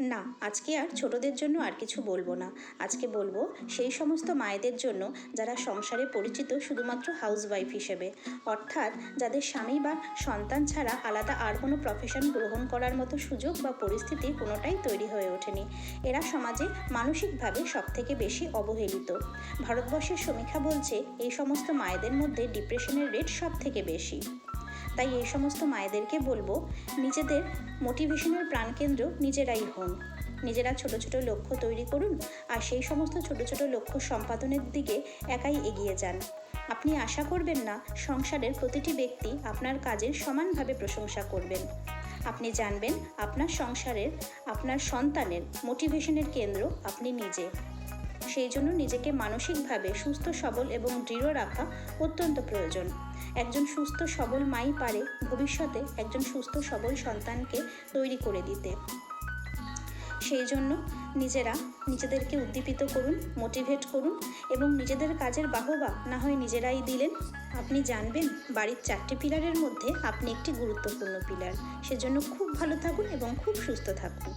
না, আজকে আর ছোটদের জন্য আর কিছু বলব না। আজকে বলব, সেই সমস্ত মায়েদের জন্য যারা সংসারে পরিচিত শুধুমাত্র হাউসওয়াইফ হিসেবে, অর্থাৎ যাদের স্বামী বা সন্তান ছাড়া আলাদা আর কোনো প্রফেশন গ্রহণ করার মতো সুযোগ বা পরিস্থিতি কোনোটাই তৈরি হয়ে ওঠেনি। এরা সমাজে মানসিকভাবে সবথেকে বেশি অবহেলিত। ভারতবর্ষের সমীক্ষা বলছে, এই সমস্ত মায়েদের মধ্যে ডিপ্রেশনের রেট সব থেকে বেশি। তাই এই সমস্ত মায়েদেরকে বলব, নিজেদের মোটিভেশনের প্রাণকেন্দ্র নিজেরাই হন। নিজেরা ছোট ছোট লক্ষ্য তৈরি করুন আর সেই সমস্ত ছোট ছোট লক্ষ্য সম্পাদনের দিকে একাই এগিয়ে যান। আপনি আশা করবেন না সংসারের প্রতিটি ব্যক্তি আপনার কাজের সমানভাবে প্রশংসা করবেন। আপনি জানবেন আপনার সংসারের, আপনার সন্তানের মোটিভেশনের কেন্দ্র আপনি নিজে। সেই জন্য নিজেকে মানসিকভাবে সুস্থ, সবল এবং দৃঢ় রাখা অত্যন্ত প্রয়োজন। একজন সুস্থ, সবল মাই পারে ভবিষ্যতে একজন সুস্থ, সবল সন্তানকে তৈরি করে দিতে। সেই জন্য নিজেরা নিজেদেরকে উদ্দীপিত করুন, মোটিভেট করুন এবং নিজেদের কাজের বাহবা না হয় নিজেরাই দিলেন। আপনি জানবেন বাড়ির চারটি পিলারের মধ্যে আপনি একটি গুরুত্বপূর্ণ পিলার। সেজন্য খুব ভালো থাকুন এবং খুব সুস্থ থাকুন।